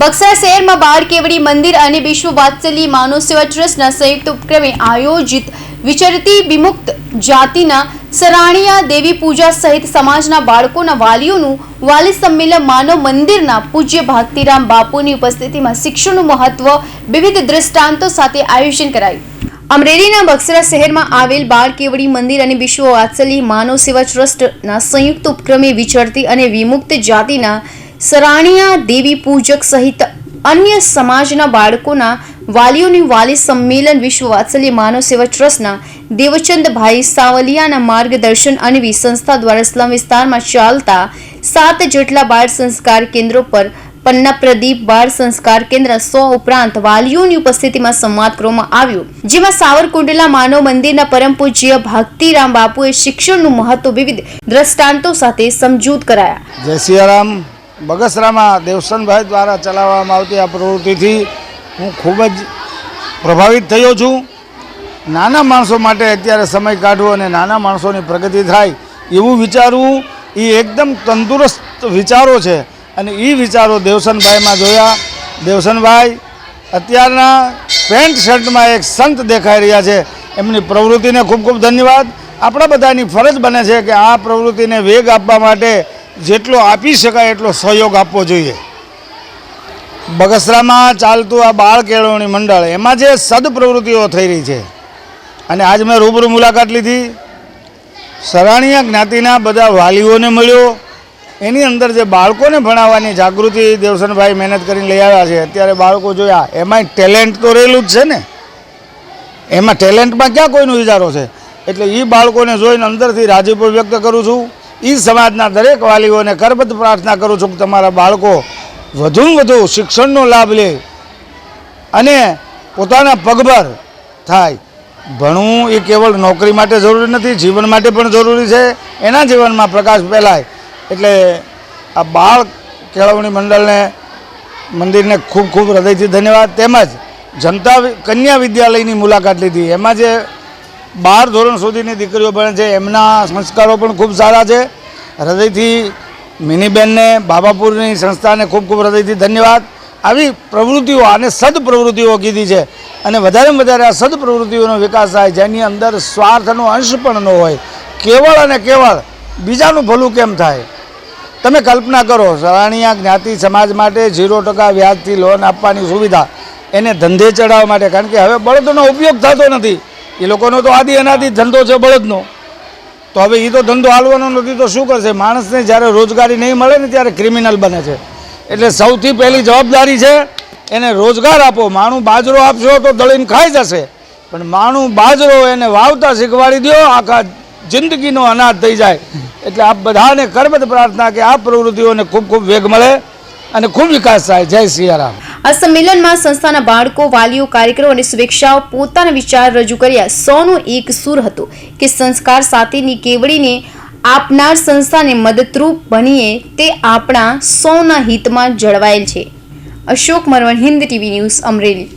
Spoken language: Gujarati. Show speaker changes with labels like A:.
A: બક્સરા શહેરમાં બાળ કેવડી મંદિર અને વિશ્વ વાત્સલ્ય માનવ સેવા ટ્રસ્ટના સંયુક્ત ઉપક્રમે આયોજિત વિચરતી વિમુક્ત જાતિના સરાણીયા દેવી પૂજા સહિત સમાજના બાળકોના વાલીઓનું વાલી સંમેલન માનવ મંદિરના પૂજ્ય ભક્તિરામ બાપુની ઉપસ્થિતિમાં શિક્ષણનું મહત્વ, વિવિધ દ્રષ્ટાંતો સાથે આયોજન કરાયું. અમરેલીના બક્સરા શહેરમાં આવેલ બાળ કેવડી મંદિર અને વિશ્વ વાત્સલ્ય માનવ સેવા ટ્રસ્ટના સંયુક્ત ઉપક્રમે વિચરતી અને વિમુક્ત જાતિના સરાણીયા દેવી પૂજક સહિત અન્ય સમાજના બાળકોના વાલીઓની વાલી સંમેલન વિશ્વ વાત્સલ્ય માનવ સેવા ટ્રસ્ટના દેવચંદભાઈ સાવલિયાના માર્ગદર્શન અન્વી સંસ્થા દ્વારા સ્લમ વિસ્તારમાં ચાલતા સાત જેટલા બાળ સંસ્કાર કેન્દ્રો પર પન્ના પ્રદીપ બાળ સંસ્કાર કેન્દ્ર સો ઉપરાંત વાલીઓની ઉપસ્થિતિમાં સંવાદ કરવામાં આવ્યો, જેમાં સાવરકુંડલા માનવ મંદિરના પરમ પૂજ્ય ભક્તિરામ બાપુએ શિક્ષણનું મહત્વ વિવિધ દ્રષ્ટાંતો સાથે સમજૂત કરાયા.
B: જય બગસરામાં દેવસનભાઈ દ્વારા ચલાવવામાં આવતી આ પ્રવૃત્તિથી હું ખૂબ જ પ્રભાવિત થયો છું. નાના માણસો માટે અત્યારે સમય કાઢવો અને નાના માણસોની પ્રગતિ થાય એવું વિચારવું એ એકદમ તંદુરસ્ત વિચારો છે. અને એ વિચારો દેવસનભાઈમાં જોયા. દેવસનભાઈ, અત્યારના પેન્ટ શર્ટમાં એક સંત દેખાઈ રહ્યા છે. એમની પ્રવૃત્તિને ખૂબ ખૂબ ધન્યવાદ. આપણા બધાની ફરજ બને છે કે આ પ્રવૃત્તિને વેગ આપવા માટે જેટલો આપી શકાય એટલો સહયોગ આપવો જોઈએ. બગસરામાં ચાલતું આ બાળ કેળવણી મંડળ, એમાં જે સદપ્રવૃત્તિઓ થઈ રહી છે, અને આજ મેં રૂબરૂ મુલાકાત લીધી. સરાણીયા જ્ઞાતિના બધા વાલીઓને મળ્યો. એની અંદર જે બાળકોને ભણાવવાની જાગૃતિ દેવસનભાઈ મહેનત કરીને લઈ આવ્યા છે, અત્યારે બાળકો જોયા, એમાંય ટેલેન્ટ તો રહેલું જ છે ને. એમાં ટેલેન્ટમાં ક્યાં કોઈનો વિચારો છે? એટલે એ બાળકોને જોઈને અંદરથી રાજીપો વ્યક્ત કરું છું. એ સમાજના દરેક વાલીઓને કરબદ્ધ પ્રાર્થના કરું છું કે તમારા બાળકો વધુમાં વધુ શિક્ષણનો લાભ લે અને પોતાના પગભર થાય. ભણવું એ કેવળ નોકરી માટે જરૂરી નથી, જીવન માટે પણ જરૂરી છે. એના જીવનમાં પ્રકાશ ફેલાય. એટલે આ બાળ કેળવણી મંડળને, મંદિરને ખૂબ ખૂબ હૃદયથી ધન્યવાદ. તેમજ જનતા કન્યા વિદ્યાલયની મુલાકાત લીધી. એમાં જે બાર ધોરણ સુધીની દીકરીઓ ભણે છે. એમના સંસ્કારો પણ ખૂબ સારા છે. હૃદયથી મિનીબેનને, બાબાપુરની સંસ્થાને ખૂબ ખૂબ હૃદયથી ધન્યવાદ. આવી પ્રવૃત્તિઓ અને સદપ્રવૃત્તિઓ કીધી છે. અને વધારે વધારે આ સદપ્રવૃત્તિઓનો વિકાસ થાય જેની અંદર સ્વાર્થનો અંશ પણ ન હોય. કેવળ અને કેવળ બીજાનું ભલું કેમ થાય? તમે કલ્પના કરો સરાણીયા જ્ઞાતિ સમાજ માટે ઝીરો ટકા વ્યાજથી લોન આપવાની સુવિધા એને ધંધે ચડાવવા માટે. કારણ કે હવે બળદનો ઉપયોગ થતો નથી. એ લોકોનો તો આદિ એનાથી ધંધો છે બળદનો. તો હવે એ તો ધંધો હાલવાનો નથી, તો શું કરશે? માણસને જ્યારે રોજગારી નહીં મળે ને ત્યારે ક્રિમિનલ બને છે. એટલે સૌથી પહેલી જવાબદારી છે, એને રોજગાર આપો. માણું બાજરો આપશો તો દળીને ખાઈ જશે. પણ માણું બાજરો એને વાવતા શીખવાડી દો આખા જિંદગીનો અનાજ થઈ જાય. એટલે આપ બધાને કરબદ્ધ પ્રાર્થના કે આ પ્રવૃત્તિઓને ખૂબ ખૂબ વેગ મળે અને ખૂબ વિકાસ થાય. જય સિયારામ.
A: આ સંમેલનમાં સંસ્થાના બાળકો, વાલીઓ, કાર્યકરો અને શુભેચ્છાઓ પોતાના વિચાર રજૂ કર્યા. સૌનો એક સુર હતો કે સંસ્કાર સાથેની કેવડીને આપનાર સંસ્થાને મદદરૂપ બનીએ તે આપણા સૌના હિતમાં જળવાયેલ છે. Ashok Marvan, Hind TV news Amreli.